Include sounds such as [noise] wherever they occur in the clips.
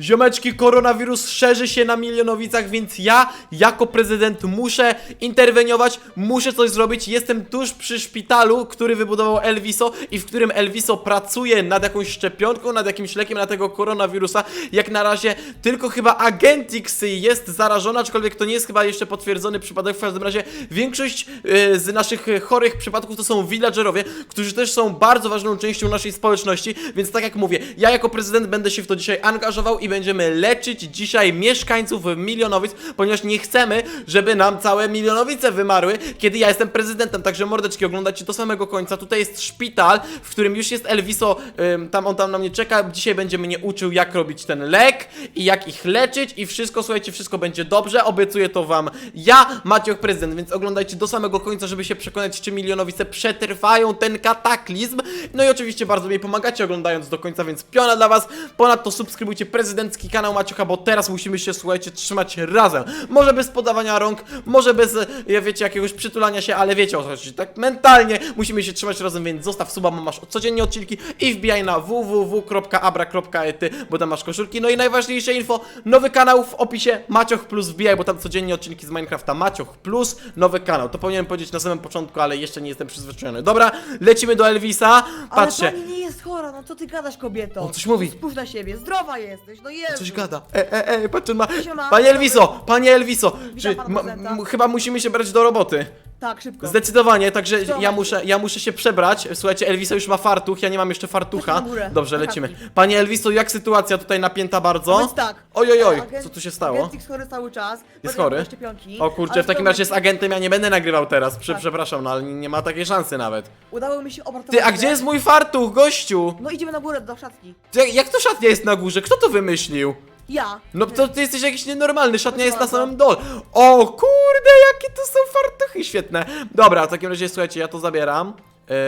Ziomeczki, koronawirus szerzy się na milionowicach, więc ja jako prezydent muszę interweniować, muszę coś zrobić. Jestem tuż przy szpitalu, który wybudował Elviso i w którym Elviso pracuje nad jakąś szczepionką, nad jakimś lekiem na tego koronawirusa. Jak na razie tylko chyba Agentix jest zarażona, aczkolwiek to nie jest chyba jeszcze potwierdzony przypadek. W każdym razie większość e, z naszych chorych przypadków to są villagerowie, którzy też są bardzo ważną częścią naszej społeczności, więc tak jak mówię, ja jako prezydent będę się w to dzisiaj angażował i będziemy leczyć dzisiaj mieszkańców milionowic, ponieważ nie chcemy, żeby nam całe milionowice wymarły, kiedy ja jestem prezydentem. Także mordeczki, oglądacie do samego końca. Tutaj jest szpital, w którym już jest Elviso, ym, tam on tam na mnie czeka. Dzisiaj będzie mnie uczył, jak robić ten lek i jak ich leczyć i wszystko, słuchajcie, wszystko będzie dobrze. Obiecuję to wam ja, Maciek prezydent, więc oglądajcie do samego końca, żeby się przekonać, czy milionowice przetrwają ten kataklizm. No i oczywiście bardzo mi pomagacie oglądając do końca, więc piona dla was. Ponadto subskrybujcie prezydencki kanał Maciocha, bo teraz musimy się, słuchajcie, trzymać razem. Może bez podawania rąk, może bez, e, ja wiecie, jakiegoś przytulania się, ale wiecie o co chodzi. Tak mentalnie musimy się trzymać razem, więc zostaw suba, bo masz codziennie odcinki i wbijaj na www.abra.ety, bo tam masz koszulki. No i najważniejsze info, nowy kanał w opisie Macioch Plus, wbijaj, bo tam codziennie odcinki z Minecrafta Macioch Plus, nowy kanał. To powinienem powiedzieć na samym początku, ale jeszcze nie jestem przyzwyczajony. Dobra, lecimy do Elvisa. Patrzcie. Ale pani nie jest chora, no co ty gadasz kobieto? On coś mówi. Spójrz na siebie, zdrowa jesteś, no jest. Coś gada. E, e, e, patrz, on ma. Siema. Panie Elviso, panie Elviso, czy, pana ma, prezydenta. m, chyba musimy się brać do roboty. Tak, szybko. Zdecydowanie, także ja muszę, ja muszę się przebrać. Słuchajcie, Elviso już ma fartuch, ja nie mam jeszcze fartucha. Chodź na górę. Dobrze, Na lecimy. Panie Elviso, jak sytuacja tutaj napięta bardzo? Więc tak. Oj, oj, oj, Agent- co tu się stało? Agent jest chory cały czas. Jest chory? Szczepionki, O kurczę, ale w takim razie z agentem ja nie będę nagrywał teraz. Prze, Tak. Przepraszam, no ale nie ma takiej szansy nawet. Udało mi się obratować. Ty, a gdzie jest mój fartuch, gościu? No idziemy na górę do szatni. Ty, Jak, jak to szatnia jest na górze? Kto to wymyślił? Ja. No to ty jesteś jakiś nienormalny, szatnia jest na samym dole. O kurde, jakie to są fartuchy świetne. Dobra, w takim razie słuchajcie, ja to zabieram.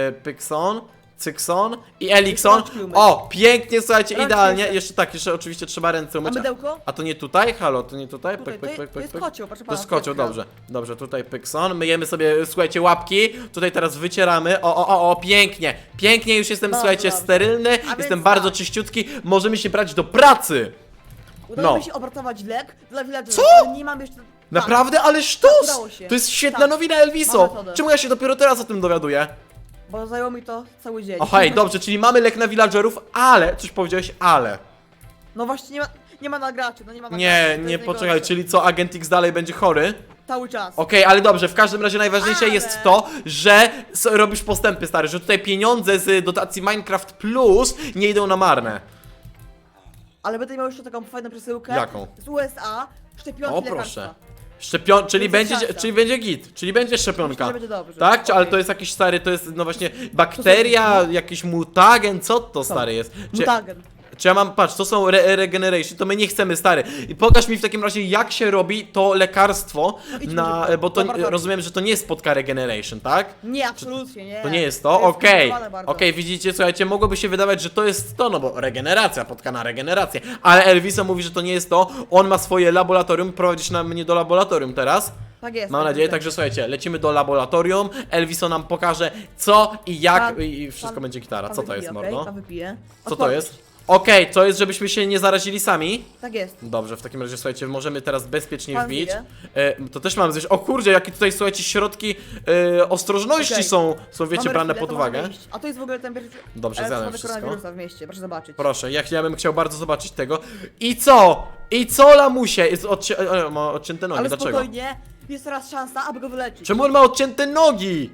Yy, Pykson, Cykson i Elikson. Rączki umyć. O, pięknie, słuchajcie, Rączki idealnie. jeszcze. Jeszcze tak, jeszcze oczywiście trzeba ręce A umyć. mydełko? A to nie tutaj? Halo, to nie tutaj? Tutaj, to- to jest kocioł, proszę To jest kocioł, kwiatka. dobrze. Dobrze, tutaj Pykson. Myjemy sobie, słuchajcie, łapki. Tutaj teraz wycieramy. O, o, o, o, pięknie. Pięknie, już jestem, słuchajcie, dobrze. sterylny. A Jestem bardzo tak. czyściutki. Możemy się brać do pracy. Udało No. mi się obratować lek dla villagerów, Co? ale nie mam jeszcze... Naprawdę? Ale sztos! Tak, udało się. To jest świetna Tak. nowina, Elviso! Metodę. Czemu ja się dopiero teraz o tym dowiaduję? Tak, bo zajęło mi to cały dzień. O hej, dobrze, czyli mamy lek na villagerów, ale... Coś powiedziałeś, ale... No właśnie nie ma, nie ma nagraczy, no nie ma nagraczy. Nie, jest nie, poczekaj, najgorsze. czyli co, Agent X dalej będzie chory? Cały czas. Okej, ale dobrze, w każdym razie najważniejsze Ale- jest to, że s- robisz postępy, stary, że tutaj pieniądze z dotacji Minecraft Plus nie idą na marne. Ale będę miał jeszcze taką fajną przesyłkę. Jaką? Z USA, szczepionki O, lekarstwa. proszę. Szczepion, czyli będzie, szansa. czyli będzie git, czyli będzie szczepionka. Myślę, że będzie dobrze. Tak? Czy, ale Okej. to jest jakiś stary, to jest no właśnie bakteria, jakiś mutagen, co to stary jest? Czy, Mutagen. Czy ja mam, patrz, to są re regeneration, to my nie chcemy stary. I pokaż mi w takim razie jak się robi to lekarstwo idźmy na, bo to laboratorium. rozumiem, że to nie jest spotka regeneration, tak? Nie, absolutnie nie. To nie jest to? Okej, okej, bardzo. widzicie, słuchajcie, mogłoby się wydawać, że to jest to, no bo regeneracja, potka na regenerację. Ale Elviso mówi, że to nie jest to, on ma swoje laboratorium, prowadzisz na mnie do laboratorium teraz. Tak jest. Mam tak nadzieję, także słuchajcie, lecimy do laboratorium, Elviso nam pokaże co i jak Pan- i wszystko pan- będzie gitara. Co to wypije, jest, okej? mordo? Pan wypije. Co to jest? Okej, to jest, żebyśmy się nie zarazili sami. Tak jest. Dobrze, w takim razie słuchajcie, możemy teraz bezpiecznie Pan wbić. wie? E, to też mam zjeść. O kurde, jakie tutaj słuchajcie, środki e, ostrożności Okej. są, są wiecie, Mamy brane chwilę, pod to możemy uwagę. iść. A to jest w ogóle ten pierwszy. Dobrze, e, zjadłem wszystko. koronawirusa w mieście, proszę zobaczyć. Proszę, ja, ja bym chciał bardzo zobaczyć tego. I co? I co, lamusie? Jest odci e, ma odcięte nogi, Ale dlaczego? spokojnie, jest teraz szansa, aby go wyleczyć. Czemu on ma odcięte nogi?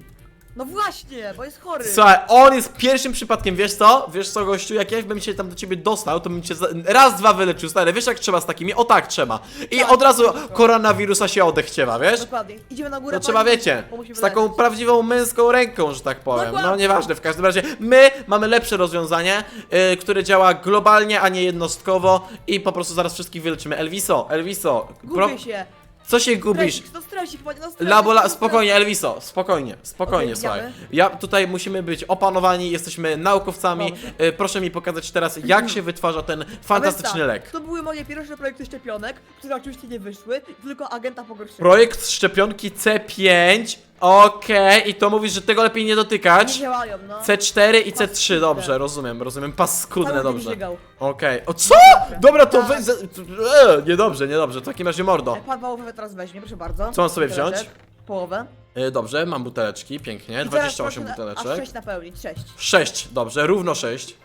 No właśnie, bo jest chory. Słuchaj, on jest pierwszym przypadkiem, wiesz co? Wiesz co, gościu, jak ja bym się tam do ciebie dostał, to bym cię za... raz, dwa wyleczył, stary, wiesz jak trzeba z takimi? O tak trzeba. I Tak, od razu spoko. koronawirusa się odechciewa, wiesz? Dokładnie. Idziemy na górę. To trzeba, wiecie, z taką prawdziwą męską ręką, że tak powiem. No Dokładnie. nieważne, w każdym razie my mamy lepsze rozwiązanie, yy, które działa globalnie, a nie jednostkowo i po prostu zaraz wszystkich wyleczymy. Elviso, Elviso, Gubię się. Co się gubisz? Stresik, to stresik, panie, no stresik. Labola, no spokojnie, stresik. Elviso, spokojnie, spokojnie, Okej, słuchaj. idziemy. Ja tutaj musimy być opanowani, jesteśmy naukowcami. Y, proszę mi pokazać teraz, jak się wytwarza ten więc fantastyczny tak, lek. To były moje pierwsze projekty szczepionek, które oczywiście nie wyszły, tylko agenta pogorszyły. Projekt szczepionki C5 Okej, i to mówisz, że tego lepiej nie Nie dotykać. działają, no. C4 i C3, Paskudne. dobrze, rozumiem, rozumiem. Paskudne, Cały dobrze. żygał. Okej. O co? Dobra, to Tak. weź. za- E, niedobrze, niedobrze. W takim razie mordo. E, Pan połowę teraz weźmie, proszę bardzo. Co mam sobie Buteleczek. wziąć? Połowę. E, dobrze, mam buteleczki, pięknie. I teraz 28 proszę na- buteleczek. Aż 6 napełnić, 6. 6, dobrze, równo 6.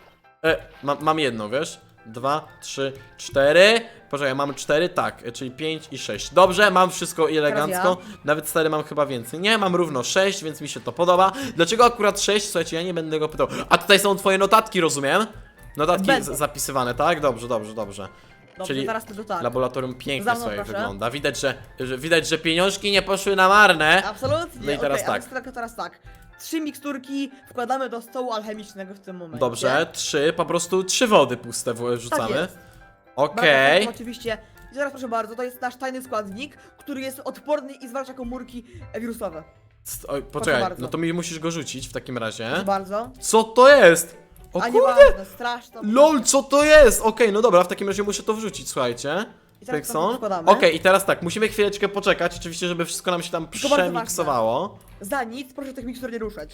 E, mam, mam jedną, wiesz? 2, 3, 4. Poczekaj, mamy 4, tak, e, czyli 5 i 6. Dobrze, mam wszystko elegancko. Nawet stary mam chyba więcej. Nie, mam równo 6, więc mi się to podoba. Dlaczego akurat 6? Słuchajcie, ja nie będę go pytał. A tutaj są twoje notatki, rozumiem? Notatki z- zapisywane, tak? Dobrze, dobrze, dobrze. Dobrze, Czyli zaraz to tak. Laboratorium pięknie Za mną, sobie proszę. wygląda. Widać że, że, widać, że pieniążki nie poszły na marne. Absolutnie. No i teraz Okej, tak. Więc tylko teraz tak. Trzy miksturki wkładamy do stołu alchemicznego w tym momencie. Dobrze, trzy, po prostu trzy wody puste wrzucamy. Tak jest. Okej. Bardzo, oczywiście. I teraz proszę bardzo, to jest nasz tajny składnik, który jest odporny i zwalcza komórki wirusowe. St- Oj, poczekaj, bardzo. no to mi musisz go rzucić w takim razie. Proszę bardzo. Co to jest? O A kurde! nieważne, straszne. LOL, co to jest? Okej, no dobra, w takim razie muszę to wrzucić, słuchajcie. I teraz to. Okej, i teraz tak, musimy chwileczkę poczekać, oczywiście, żeby wszystko nam się tam Tylko bardzo przemiksowało. Za nic, proszę tych mikstur nie ruszać.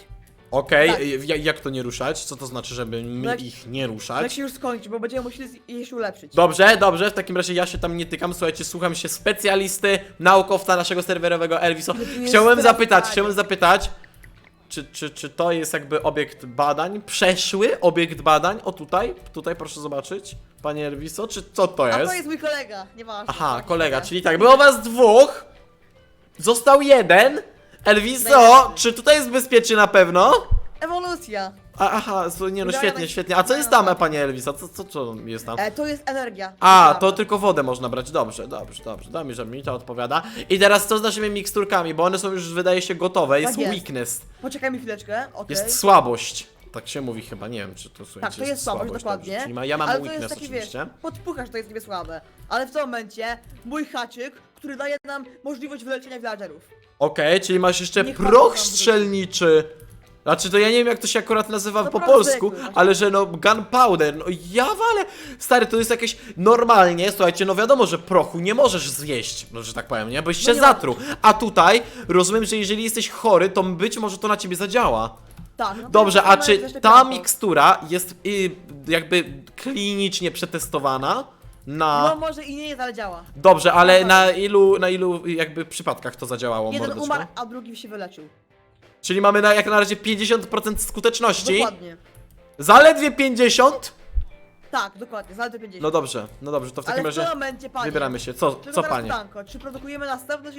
Okej, Tak. y, ja- jak to nie ruszać? Co to znaczy, żeby mi No jak- ich nie Jak ruszać? się już skończy, bo będziemy musieli z- je się ulepszyć. Dobrze, dobrze, w takim razie ja się tam nie tykam, słuchajcie, słucham się specjalisty, naukowca naszego serwerowego Elviso. Jest Chciałem zapytać, chciałem zapytać, czy, czy, czy to jest jakby obiekt badań, przeszły obiekt badań, o tutaj, tutaj proszę zobaczyć, panie Elviso, czy co to A jest? to jest mój kolega, nieważne. Aha, kolega, czyli tak, było was dwóch, został jeden, Elviso, Najlepszy. czy tutaj jest bezpiecznie na pewno? Ewolucja. A, aha, nie no, Dobra, świetnie, dawaj. świetnie, a co jest tam, panie Elviso, co, co, co jest tam? E, to jest energia. A, to tylko wodę można brać. Dobrze, dobrze, dobrze. Daj mi, że mi to odpowiada. I teraz co z naszymi miksturkami, bo one są już, wydaje się, gotowe. Jest, Tak jest. weakness. Poczekajmy chwileczkę, okej. Jest słabość. Tak się mówi chyba, nie wiem, czy to słuchajcie, Tak, to jest słabość, dobrze. dokładnie. Czyli ma, ja mam Ale weakness to jest taki, oczywiście. wiesz, podpuchasz, to jest niby słabe. Ale w tym momencie mój haczyk, który daje nam możliwość wyleczenia villagerów. Okej, czyli masz jeszcze Niech proch tam strzelniczy. Znaczy to ja nie wiem jak to się akurat nazywa No po polsku, ale że no gunpowder, no ja wale. Stary, to jest jakieś normalnie, słuchajcie, no wiadomo, że prochu nie możesz zjeść, no że tak powiem, nie? Byś się nie zatruł. A tutaj rozumiem, że jeżeli jesteś chory, to być może to na ciebie zadziała. Tak. No Dobrze, a czy ta mikstura jest y, jakby klinicznie przetestowana No na... może i nie jest, ale działa. Dobrze, ale no, na ilu, na ilu jakby przypadkach to zadziałało, Jeden mordeczko? umarł, a drugi się wyleczył. Czyli mamy na, jak na razie 50% skuteczności. Dokładnie. Zaledwie 50? Tak, dokładnie, zaledwie 50. No dobrze, no dobrze, to w takim ale w razie tym momencie, panie, wybieramy się. Co, tylko co teraz panie? pytanko, czy produkujemy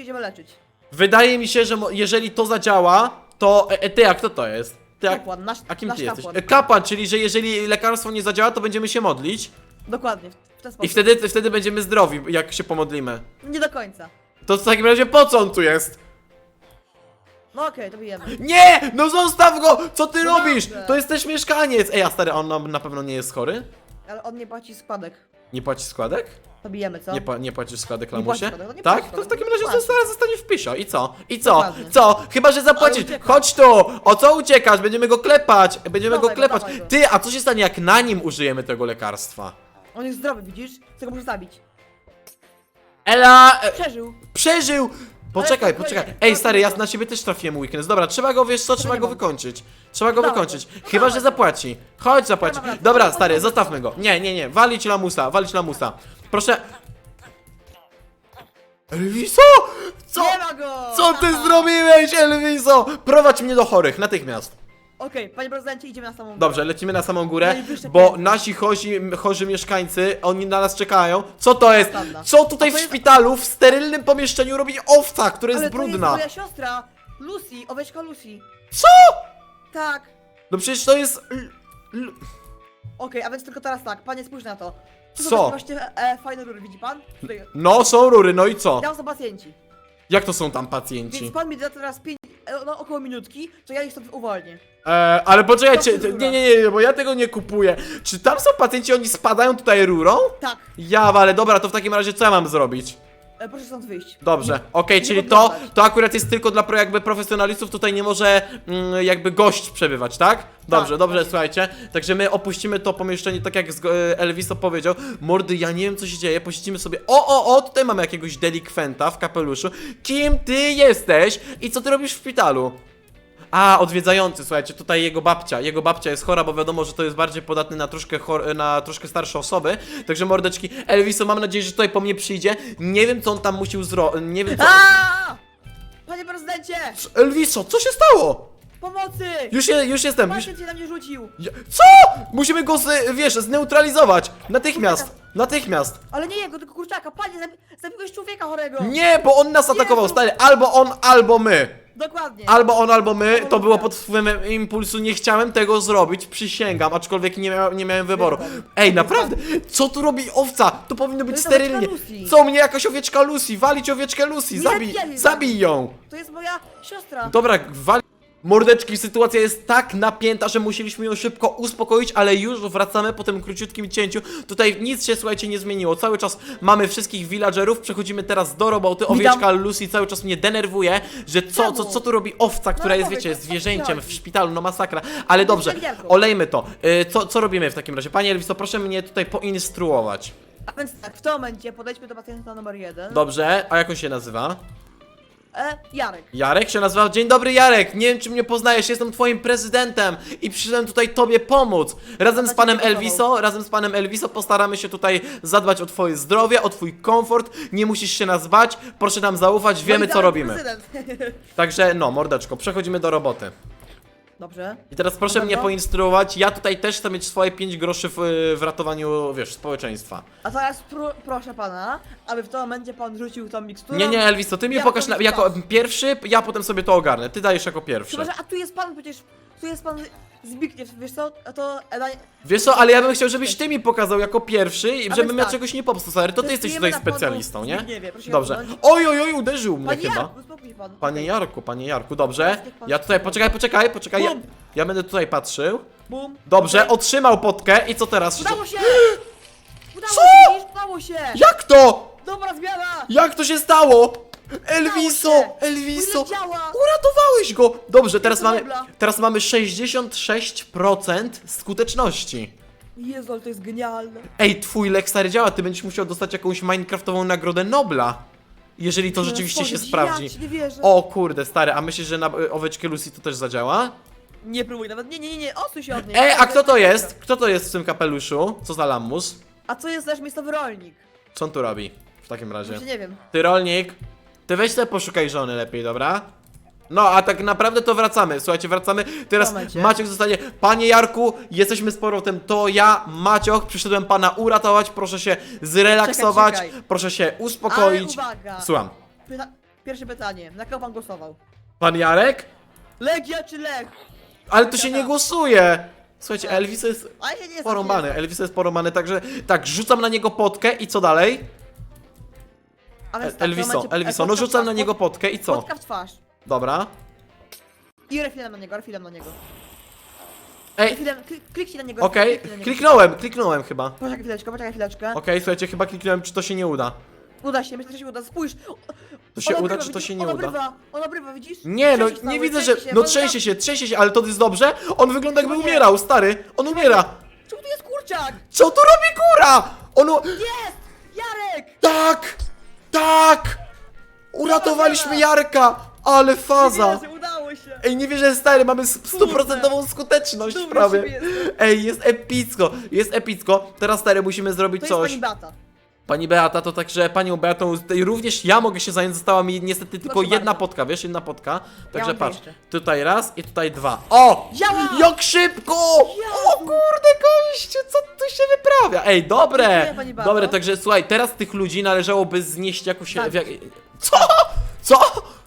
idziemy leczyć? Wydaje mi się, że mo- jeżeli to zadziała, to... E, e, ty, a kto to jest? Ty, jak... Kapłan, nasz, A kim nasz ty jesteś? kapłan. E, Kapłan, czyli że jeżeli lekarstwo nie zadziała, to będziemy się modlić. Dokładnie, w ten sposób. I wtedy, wtedy będziemy zdrowi, jak się pomodlimy. Nie do końca. To w takim razie po co on tu jest? No okej, to bijemy. Nie! No zostaw go! Co ty No robisz? To jest też mieszkaniec! Ej, a stary, on na, na pewno nie jest chory? Ale on nie płaci składek. Nie płaci składek? To bijemy, co? Nie, pła- nie płacisz składek, Nie płaci lamusie? składek, no nie tak? płaci To w składek, takim nie razie płaci. zostanie, zostanie w pisio. I co? I co? Dokładnie. Co? Chyba, że zapłacisz. ucieka. Chodź tu! O co uciekasz? Będziemy go klepać! Będziemy Dawaj go go, klepać. dawaj go. Ty, a co się stanie, jak na nim użyjemy tego lekarstwa? On jest zdrowy, widzisz? Go muszę zabić. Ela! E, Przeżył. przeżył! Poczekaj, poczekaj. Ej, stary, ja na ciebie też trafiłem weekend. Dobra, trzeba go, wiesz co, trzeba go mam. wykończyć. Trzeba go Dawaj wykończyć. No Chyba, że zapłaci. Chodź, zapłaci. Dobra, stary, zostawmy go. Nie, nie, nie. Walić lamusa, walić lamusa. Proszę. Elviso! Co? Nie ma go! Co ty zrobiłeś, Elviso? Prowadź mnie do chorych, natychmiast. Okej, panie prezydencie, idziemy na samą górę. Dobrze, lecimy na samą górę, Najwyższe bo piętro. nasi chorzy, chorzy mieszkańcy, oni na nas czekają. Co to jest? Co tutaj A to w jest- szpitalu, w sterylnym pomieszczeniu robi owca, która jest Ale to brudna? jest moja siostra, Lucy, owieczka Lucy. Co? Tak. No przecież to jest... l- l- Okej, a więc tylko teraz tak, panie spójrz na to. Tu są Co? takie Właśnie e, fajne rury, widzi pan? Tutaj. No, są rury, no i co? Tam są pacjenci. Jak to są tam pacjenci? Więc pan mi da teraz pięć, e, no, około minutki, to ja ich stąd uwolnię. E, ale poczekajcie, To nie, nie, nie, bo ja tego nie kupuję. Czy tam są pacjenci, oni spadają tutaj rurą? Tak. Ja, ale dobra, to w takim razie co ja mam zrobić? E, proszę stąd wyjść. Dobrze, okej, czyli to, podglądać. to akurat jest tylko dla pro- jakby profesjonalistów, tutaj nie może mm, jakby gość przebywać, tak? Dobrze, Tak, dobrze, tak. słuchajcie. Także my opuścimy to pomieszczenie, tak jak zgo- e, Elviso powiedział. Mordy, ja nie wiem co się dzieje, posiedzimy sobie. O, o, o, tutaj mamy jakiegoś delikwenta w kapeluszu. Kim ty jesteś i co ty robisz w szpitalu? A, odwiedzający, słuchajcie, tutaj jego babcia. Jego babcia jest chora, bo wiadomo, że to jest bardziej podatny na troszkę, chor- na troszkę starsze osoby. Także mordeczki, Elviso, mam nadzieję, że tutaj po mnie przyjdzie. Nie wiem, co on tam musiał zrobić. Nie wiem, co. A! Panie prezydencie! Elviso, co się stało? Pomocy! Już, je, już jestem. Już... Się na mnie rzucił! Ja- Co? Musimy go, z, wiesz, zneutralizować. Natychmiast. Natychmiast. Ale nie jego, tylko kurczaka. Panie, zabi zabiłeś człowieka chorego! Nie, bo on nas atakował, stary. Albo on, albo my. Dokładnie. Albo on, albo my. To było pod wpływem impulsu. Nie chciałem tego zrobić, przysięgam, aczkolwiek nie, nie miałem wyboru. Ej, naprawdę? Co tu robi owca? To powinno być jest sterylnie. owieczka Lucy. Co mnie jakaś owieczka Lucy? Walić owieczkę Lucy. Nie Zabij, zabijaj. zabij ją. To jest moja siostra. Dobra, wal... Mordeczki, sytuacja jest tak napięta, że musieliśmy ją szybko uspokoić, ale już wracamy po tym króciutkim cięciu. Tutaj nic się, słuchajcie, nie zmieniło. Cały czas mamy wszystkich villagerów, przechodzimy teraz do roboty. Owieczka Lucy cały czas mnie denerwuje, że co, co, co tu robi owca, która jest, powiedz, wiecie, zwierzęciem w szpitalu, no masakra. Ale dobrze, olejmy to. Y, Co, co robimy w takim razie? Panie Elviso, proszę mnie tutaj poinstruować. A więc tak, w tym momencie podejdźmy do pacjenta numer jeden. Dobrze, a jak on się nazywa? E, Jarek. Jarek się nazywa. Dzień dobry, Jarek. Nie wiem, czy mnie poznajesz. Jestem twoim prezydentem i przyszedłem tutaj tobie pomóc. Razem z cię panem. Elviso, razem z panem Elviso postaramy się tutaj zadbać o twoje zdrowie, o twój komfort. Nie musisz się nas bać. Proszę nam zaufać, wiemy No i co Jarek robimy. Prezydent. [laughs] Także no, mordeczko, przechodzimy do roboty. Dobrze. I teraz proszę mnie poinstruować. Ja tutaj też chcę mieć swoje 5 groszy w, w ratowaniu, wiesz, społeczeństwa. A teraz pro, proszę pana, aby w tym momencie pan rzucił tą miksturę. Nie, nie, Elviso, ty mi Ja pokaż to na, jako pierwszy, ja potem sobie to ogarnę. Ty dajesz jako pierwszy. Chyba, że, a tu jest pan przecież, tu jest pan Zbigniew, wiesz co, a to... Wiesz co, ale ja bym chciał, żebyś ty mi pokazał jako pierwszy, i żebym ja tak. czegoś nie popsuł, stary. To ty jesteś Testujemy tutaj na specjalistą, nie? Zbigniewie, proszę Dobrze. Oj, oj, oj, uderzył mnie Panie chyba. Jarku, uspokój się pan. Panie Okej. Jarku, panie Jarku, dobrze. Ja tutaj, poczekaj, poczekaj, poczekaj. Ja, ja będę tutaj patrzył. Bum. Dobrze, Okej. otrzymał potkę i co teraz? Udało się! [gasps] Udało Co? się, widzisz? udało się! Jak to? Dobra zmiana! Jak to się stało? Elviso. Elviso. Uratowałeś go! Dobrze, teraz mamy, dobra. teraz mamy 66% skuteczności. Jezu, ale to jest genialne. Ej, twój lek stary działa, ty będziesz musiał dostać jakąś Minecraftową nagrodę Nobla. Jeżeli to rzeczywiście się sprawdzi. Ja ci nie wierzę. O kurde, stary, a myślisz, że na y, oweczkę Lucy to też zadziała? Nie próbuj nawet, nie, nie, nie, nie, odsuń się od niej. Ej, a kto to jest? Kto to jest w tym kapeluszu? Co za lamus? A co jest nasz miejscowy rolnik? Co on tu robi? W takim razie. Właśnie nie wiem. Ty rolnik, ty weź sobie poszukaj żony lepiej, dobra? No, a tak naprawdę to wracamy. Słuchajcie, wracamy. Teraz Momencie. Maciek zostanie. Panie Jarku, jesteśmy z powrotem. To ja, Maciok, przyszedłem pana uratować. Proszę się zrelaksować. Czekaj, czekaj. Proszę się uspokoić. Ale uwaga. Słucham. Pyta pierwsze pytanie, na kogo pan głosował? Pan Jarek? Legia czy Lech? Ale to się nie głosuje. Słuchajcie, Elvis jest A ja nie jestem. porąbany. Elvis jest porąbany, także tak, rzucam na niego potkę i co dalej? A więc tak, w Elviso, momencie- Elviso, e, no w rzucam twarz, na niego pot- potkę i co? Potka w twarz. Dobra. I refilem na niego, refilem na niego. Ej, Refilem, klik, kliknij na niego. okej, kliknij na niego. kliknąłem, kliknąłem chyba. Poczekaj chwileczkę, poczekaj chwileczkę. Okej, słuchajcie, chyba kliknąłem, czy to się nie uda. Uda się, myślę, że się uda. Spójrz. To się On uda, obrywa, czy to widzisz? się nie on uda? Obrywa, on obrywa, widzisz? Nie, no Trzęsie nie cały, widzę, że. trzęsie No bo trzęsie się, trzęsie się, ale to jest dobrze? On wygląda jakby umierał, stary. On umiera. Czemu tu jest kurczak? Co tu robi góra? On. u- Jest! Jarek! Tak! Tak! Uratowaliśmy. Jarka! Ale faza! Nie wierzę, udało się! Ej, nie wierzę, stary, mamy stuprocentową skuteczność Dumny prawie. siebie. Ej, jest epicko, jest epicko. Teraz, stary, musimy zrobić To jest coś. pani Bata. Pani Beata, to także panią Beatą tutaj również ja mogę się zająć, została mi niestety tylko Proszę jedna bardzo. potka, wiesz, jedna potka. Także mam patrz, jeszcze. tutaj raz i tutaj dwa. O! Działa! Jak szybko! O kurde, wyprawia? Ej, dobre! Dziękuję, pani. Dobre, także słuchaj, teraz tych ludzi należałoby znieść jakoś... Tak. W jak... Co? Co?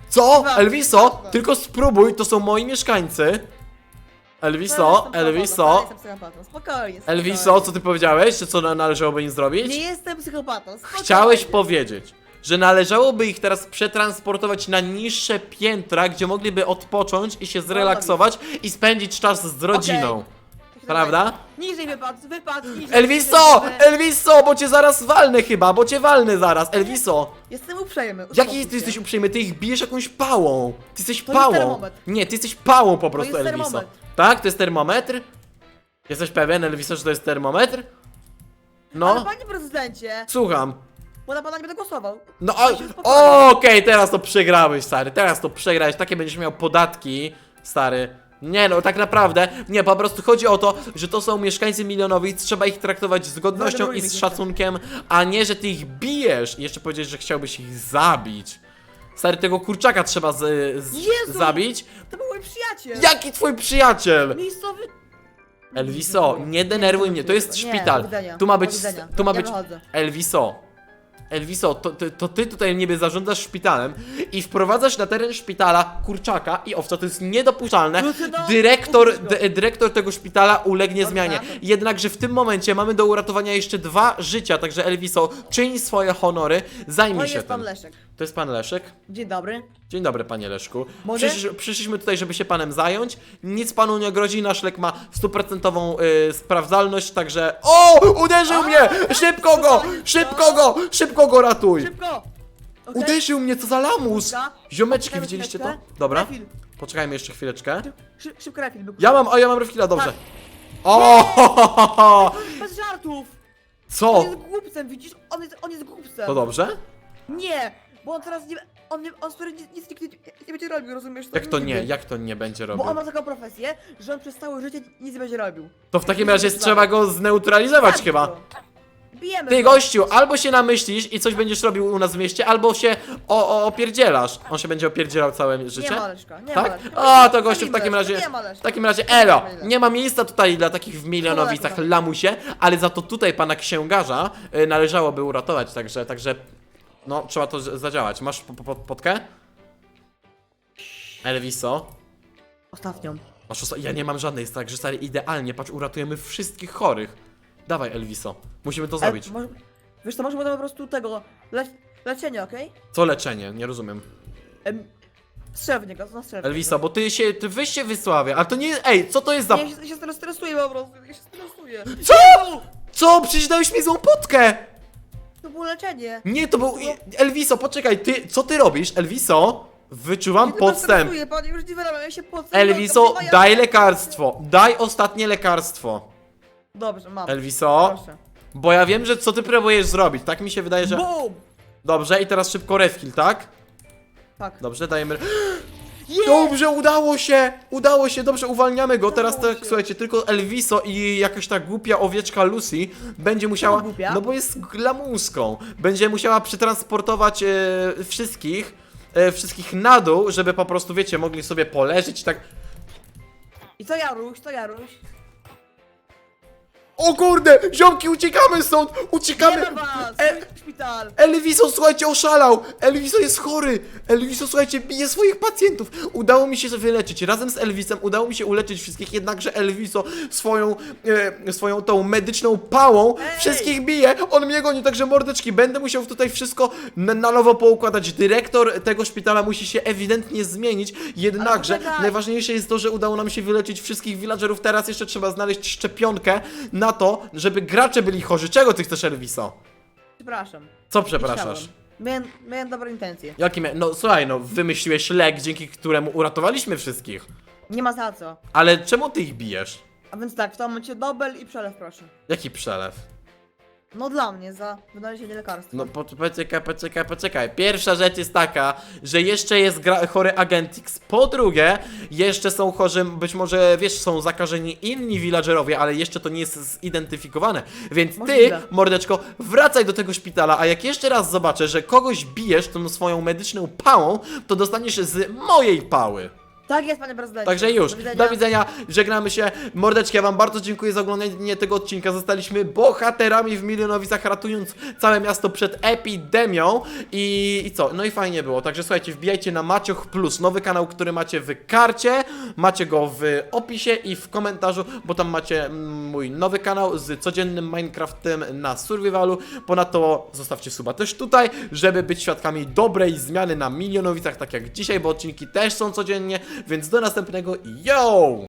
Co? Elviso, tylko spróbuj, to są moi mieszkańcy. Elviso, jestem psychopatą, Elviso, ja jestem psychopatą. Spokojnie, Elviso, spokojnie. co ty powiedziałeś? Czy co na- należałoby im zrobić? Nie jestem psychopatą. spokojnie. Chciałeś powiedzieć, że należałoby ich teraz przetransportować na niższe piętra, gdzie mogliby odpocząć i się zrelaksować i spędzić czas z rodziną. Prawda? Niżej wypadł, wypadł, niżej. Elviso! niżej. Elviso, bo cię zaraz walnę chyba, bo cię walnę zaraz, Elviso! Jestem uprzejmy. Jaki uspokój ty się. jesteś uprzejmy? Ty ich bijesz jakąś pałą. Ty jesteś To jest pałą. termometr. Nie, ty jesteś pałą po prostu, jest Elviso. termometr. Tak? To jest termometr? Jesteś pewien, Elviso, że to jest termometr? Ale No, panie prezydencie, słucham. bo na pana nie będę głosował. No, o- się spokojnie. okej, teraz to przegrałeś, stary. Teraz to przegrałeś. Takie będziesz miał podatki, stary. Nie no, tak naprawdę, nie, po prostu chodzi o to, że to są mieszkańcy milionowic, trzeba ich traktować z godnością i z szacunkiem, a nie, że ty ich bijesz i jeszcze powiedzieć, że chciałbyś ich zabić. Stary, tego kurczaka trzeba z, z, Jezu! zabić. To był mój przyjaciel. Jaki twój przyjaciel? Miejscowy... Elviso, nie denerwuj mnie, to jest Nie, szpital. widzenia, Tu ma do być, widzenia. tu ma Ja być, wychodzę. Elviso. Elviso, to, to, to ty tutaj niby zarządzasz szpitalem i wprowadzasz na teren szpitala kurczaka i owca, to jest niedopuszczalne. Lucyno, Dyrektor, upuść go. dy, dyrektor tego szpitala ulegnie zmianie. Jednakże w tym momencie mamy do uratowania jeszcze dwa życia, także Elviso, czyń swoje honory, To zajmij się jest pan tym. Leszek. To jest pan Leszek. Dzień dobry. Dzień dobry, panie Leszku. Mogę? Przyszliśmy, przyszliśmy tutaj, żeby się panem zająć. Nic panu nie grozi, nasz lek ma stuprocentową y, sprawdzalność, także... O! Uderzył mnie! Szybko go! Szybko go! Szybko go ratuj! Szybko! Okej? Uderzył mnie, co za lamus! Dobra. Ziomeczki, Poczekajmy widzieliście to? chwileczkę. Dobra, Refil. poczekajmy jeszcze chwileczkę. Szy szybko refil był. Ja mam, o ja mam refila, dobrze. Tak. O! [laughs] Bez żartów! On Co? jest głupcem, widzisz? On jest, on jest głupcem. To dobrze? Nie! Bo on teraz nie... On, nie, on sobie nic, nic nie, nie, nie będzie robił, rozumiesz? Jak to nie? nigdy. Jak to nie będzie Bo robił? on ma taką profesję, że on przez całe życie nic nie będzie robił. To w takim razie trzeba go zneutralizować Zabij chyba. go. Bijemy Ty go. gościu, albo się namyślisz i coś będziesz robił u nas w mieście, albo się o, o, opierdzielasz. On się będzie opierdzielał całe życie? Nie ma Leszka, nie tak? A, to gościu w takim razie. Nie W takim razie elo! Nie ma miejsca tutaj dla takich w milionowicach lamusie, ale za to tutaj pana księgarza y, należałoby uratować, także, także no trzeba to zadziałać. Masz po, po, potkę? Elviso? Ostatnią. Masz osta- ja nie mam żadnej, jest tak, że stary idealnie, patrz, uratujemy wszystkich chorych. Dawaj Elviso, musimy to zrobić. Może, wiesz co, może będę po prostu tego... Le, leczenie, okej? Co leczenie? Nie rozumiem. Okay? Strzel w niego, no Elviso, niego. bo ty się, ty weź się wysławia, ale to nie, ej, co to jest za... Nie, ja się, ja się teraz stresuję po prostu, ja się stresuję. Co? Co? Przecież dałeś mi złą potkę! To było leczenie. Nie, to był... Elviso, poczekaj, ty, co ty robisz? Elviso? Wyczuwam Ja podstęp. stresuję, panie, już nie wyrabiam, ja się podstęp. Elviso, daj lekarstwo. Daj ostatnie lekarstwo. Dobrze, mam. Elviso, Proszę. bo ja wiem, że co ty próbujesz zrobić. Tak mi się wydaje, że... BOOM! Dobrze, i teraz szybko refill, tak? Tak. Dobrze, dajemy... Jest! Dobrze, udało się! Udało się, dobrze, uwalniamy go. Teraz Udało tak, się. słuchajcie, tylko Elviso i jakaś ta głupia owieczka Lucy będzie musiała. Głupia? No bo jest glamuską. Będzie musiała przetransportować e, wszystkich. E, wszystkich na dół, żeby po prostu, wiecie, mogli sobie poleżeć tak. I co Jaruś, co Jaruś? O kurde! Ziomki, uciekamy stąd! Nie Uciekamy! ma was! E- Szpital! Elviso, słuchajcie, oszalał! Elviso jest chory! Elviso, słuchajcie, bije swoich pacjentów! Udało mi się wyleczyć. Razem z Elvisem udało mi się uleczyć wszystkich, jednakże Elviso swoją, e, swoją tą medyczną pałą Ej! wszystkich bije. On mnie goni, także mordeczki, będę musiał tutaj wszystko na, na nowo poukładać. Dyrektor tego szpitala musi się ewidentnie zmienić, jednakże poczekaj! najważniejsze jest to, że udało nam się wyleczyć wszystkich villagerów. Teraz jeszcze trzeba znaleźć szczepionkę na to, żeby gracze byli chorzy. Czego ty chcesz, Elviso? Przepraszam. Co przepraszasz? Chciałem. Miałem, miałem dobre intencje. Jaki mia- No słuchaj, no wymyśliłeś lek, dzięki któremu uratowaliśmy wszystkich. Nie ma za co. Ale czemu ty ich bijesz? A więc tak, w tym momencie Nobel i przelew proszę. Jaki przelew? No dla mnie, za wynalezienie lekarstwa. No po, poczekaj, poczekaj, poczekaj. Pierwsza rzecz jest taka, że jeszcze jest gra, chory agent X. Po drugie, jeszcze są chorzy, być może wiesz, są zakażeni inni villagerowie, ale jeszcze to nie jest zidentyfikowane. Więc ty, Możliwe. mordeczko, wracaj do tego szpitala, a jak jeszcze raz zobaczę, że kogoś bijesz tą swoją medyczną pałą, to dostaniesz z mojej pały. Tak jest, panie prezydencie. Także już, Do widzenia. żegnamy się. Mordeczki, ja wam bardzo dziękuję za oglądanie tego odcinka. Zostaliśmy bohaterami w Milionowicach, ratując całe miasto przed epidemią. I, I co? No i fajnie było. Także słuchajcie, wbijajcie na Macioch Plus, nowy kanał, który macie w karcie. Macie go w opisie i w komentarzu, bo tam macie mm, mój nowy kanał z codziennym Minecraftem na survivalu. Ponadto zostawcie suba też tutaj, żeby być świadkami dobrej zmiany na Milionowicach, tak jak dzisiaj, bo odcinki też są codziennie. Więc do następnego. Yo!